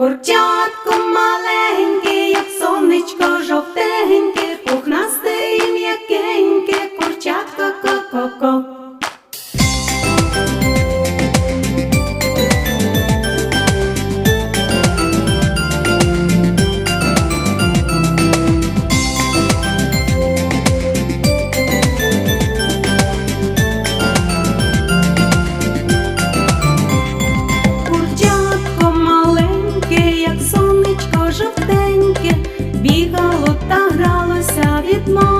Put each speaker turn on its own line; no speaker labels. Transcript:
Курчатко маленьке, як сонечко жовтеньке, як